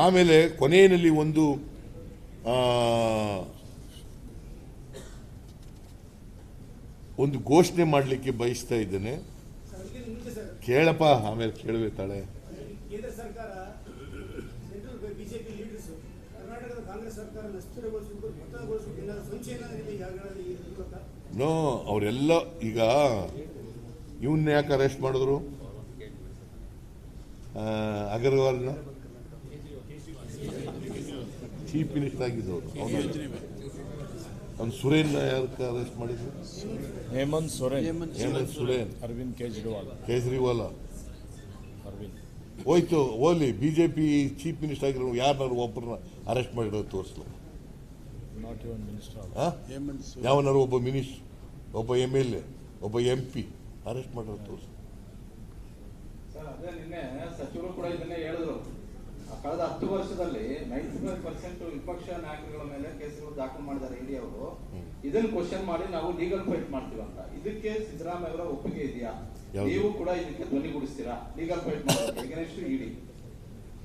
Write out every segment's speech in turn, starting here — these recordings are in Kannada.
ಆಮೇಲೆ ಕೊನೆಯಲ್ಲಿ ಒಂದು ಒಂದು ಘೋಷಣೆ ಮಾಡಲಿಕ್ಕೆ ಬಯಸ್ತಾ ಇದ್ದೇನೆ. ಕೇಳಪ್ಪ, ಆಮೇಲೆ ಇರುತ್ತಾ ನೋ, ಅವರೆಲ್ಲ ಈಗ ಇವನ್ನ ಯಾಕೆ ಅರೆಸ್ಟ್ ಮಾಡಿದ್ರು? ಅಗರ್ವಾಲ್ನ? ಚೀಫ್ ಮಿನಿಸ್ಟರ್ ಆಗಿದ್ದವರು. ಅವನು ಸುರೇನ್ ಯಾರಕ್ಕೆ ಅರೆಸ್ಟ್ ಮಾಡಿದ್ರು? ಹೇಮಂತ್ ಸೊರೇನ್. ಹೇಮಂತ್ ಸುರೇನ್. ಅರವಿಂದ್ ಕೇಜ್ರಿವಾಲ್. ಕೇಜ್ರಿವಾಲ್ ಅರವಿಂದ್. ಹೋಯ್ತು ಓಲಿ ಬಿಜೆಪಿ ಚೀಫ್ ಮಿನಿಸ್ಟರ್ ಆಗಿರೋ ಯಾರನ್ನಾರು ಒಬ್ಬರನ್ನ ಅರೆಸ್ಟ್ ಮಾಡಿರೋ ತೋರಿಸ್ಲು? ನಾಟ್ ಇವನ್ ಮಿನಿಸ್ಟರ್ ಆ? ಯಾವನಾರು ಒಬ್ಬ ಮಿನಿಸ್ಟರ್ ಒಬ್ಬ ಎಂ ಎಲ್ ಎ ಒಬ್ಬ ಎಂ ಪಿ ಅರೆಸ್ಟ್ ಮಾಡಿರೋ ತೋರಿಸ್ಲು? ಸರ್ ಅದೇ ನಿನ್ನೆ ಸಚಿವರು ಕೂಡ ಇದನ್ನೇ ಹೇಳಿದ್ರು. ಕಳೆದ ಹತ್ತು ವರ್ಷದಲ್ಲಿ ನೈಂಟಿ ಫೈವ್ ಪರ್ಸೆಂಟ್ ವಿಪಕ್ಷ ನಾಯಕರುಗಳ ಮೇಲೆ ಕೇಸುಗಳು ದಾಖಲು ಮಾಡಿದ್ದಾರೆ ಇಡಿ ಅವರು. ಇದನ್ನ ಕ್ವಶನ್ ಮಾಡಿ ನಾವು ಲೀಗಲ್ ಫೈಟ್ ಮಾಡ್ತೀವಿ ಅಂತ. ಇದಕ್ಕೆ ಸಿದ್ದರಾಮಯ್ಯ ಅವರ ಒಪ್ಪಿಗೆ ಇದೆಯಾ? ನೀವು ಕೂಡ ಇದಕ್ಕೆ ಧ್ವನಿಗೂಡಿಸ್ತೀರಾ legal fight against ED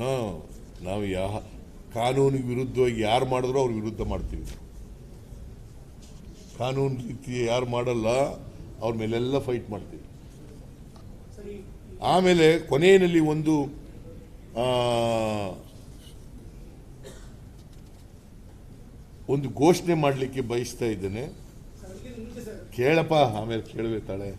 no ನಾವು ಯಾ ಕಾನೂನಿಗೆ ವಿರುದ್ಧವಾಗಿ ಯಾರು ಮಾಡಿದ್ರು ಅವ್ರ ವಿರುದ್ಧ ಮಾಡ್ತೀವಿ. ಕಾನೂನು ರೀತಿ ಯಾರು ಮಾಡಲ್ಲ ಅವ್ರ ಮೇಲೆಲ್ಲ ಫೈಟ್ ಮಾಡ್ತೀವಿ. ಆಮೇಲೆ ಕೊನೆಯಲ್ಲಿ ಒಂದು ಒಂದು ಘೋಷಣೆ ಮಾಡಲಿಕ್ಕೆ ಬಯಸ್ತಾ ಇದ್ದೇನೆ. ಕೇಳಪ್ಪ, ಆಮೇಲೆ ಕೇಳುವೆ ತಾಳೆ.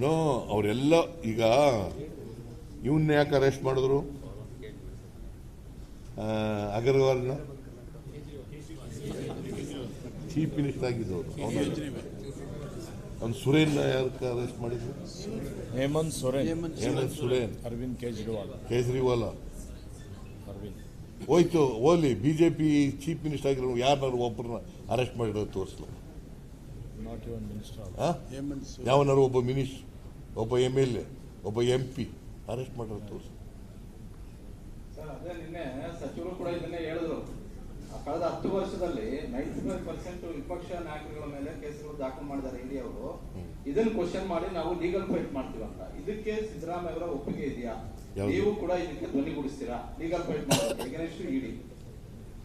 ನೋ, ಅವರೆಲ್ಲ ಈಗ ಇವನ್ನ ಯಾಕೆ ಅರೆಸ್ಟ್ ಮಾಡಿದ್ರು? ಅಗರ್ವಾಲ್ನ? ಚೀಫ್ ಮಿನಿಸ್ಟರ್ ಆಗಿದ್ದವರು. ಅವನು ಸುರೇನ್ ಯಾರಕ್ಕೆ ಅರೆಸ್ಟ್ ಮಾಡಿದ್ರು? ಹೇಮಂತ್ ಸೊರೇನ್. ಹೇಮಂತ್ ಸುರೇನ್. ಅರವಿಂದ್ ಕೇಜ್ರಿವಾಲ್. ಕೇಜ್ರಿವಾಲ್ ಅರವಿಂದ್. ಹೋಯ್ತು ಓಲಿ ಬಿಜೆಪಿ ಚೀಫ್ ಮಿನಿಸ್ಟರ್ ಆಗಿರೋ ಯಾರನ್ನಾರು ಒಬ್ಬರನ್ನ ಅರೆಸ್ಟ್ ಮಾಡಿರೋ ತೋರಿಸ್ಲು? ಯಾವನಾರು ಒಬ್ಬ ಮಿನಿಸ್ಟರ್ ಒಬ್ಬ ಎಂ ಎಲ್ ಎ ಒಬ್ಬ ಎಂ ಪಿ ಅರೆಸ್ಟ್ ಮಾಡಿರೋ ತೋರಿಸ್ಲು. ಸರ್ ಅದೇ ನಿನ್ನೆ ಸಚಿವರು ಕೂಡ ಇದನ್ನೇ ಹೇಳಿದ್ರು ಆ ಕಳೆದ ಹತ್ತು ವರ್ಷದಲ್ಲಿ ನೈಂಟಿ ಫೈವ್ ಪರ್ಸೆಂಟ್ ವಿಪಕ್ಷ ನಾಯಕರುಗಳ ಮೇಲೆ ಕೇಸುಗಳು ದಾಖಲು ಮಾಡಿದ್ದಾರೆ ಇಡಿ ಅವರು ಇದನ್ನ ಕ್ವಶನ್ ಮಾಡಿ ನಾವು ಲೀಗಲ್ ಫೈಟ್ ಮಾಡ್ತೀವಿ ಅಂತ. ಇದಕ್ಕೆ ಸಿದ್ದರಾಮಯ್ಯ ಅವರ ಒಪ್ಪಿಗೆ ಇದೆಯಾ? ನೀವು ಕೂಡ ಇದಕ್ಕೆ ಧ್ವನಿಗೂಡಿಸ್ತೀರಾ ಲೀಗಲ್ ಫೈಟ್ ಮಾಡಿ ಇಡಿ.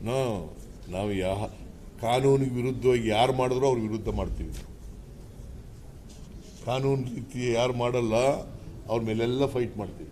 ನೋ ನಾವು ಯಾ ಕಾನೂನಿಗೆ ವಿರುದ್ಧವಾಗಿ ಯಾರು ಮಾಡಿದ್ರು ಅವ್ರ ವಿರುದ್ಧ ಮಾಡ್ತೀವಿ. ಕಾನೂನು ರೀತಿ ಯಾರು ಮಾಡಲ್ಲ ಅವ್ರ ಮೇಲೆಲ್ಲ ಫೈಟ್ ಮಾಡ್ತೀವಿ.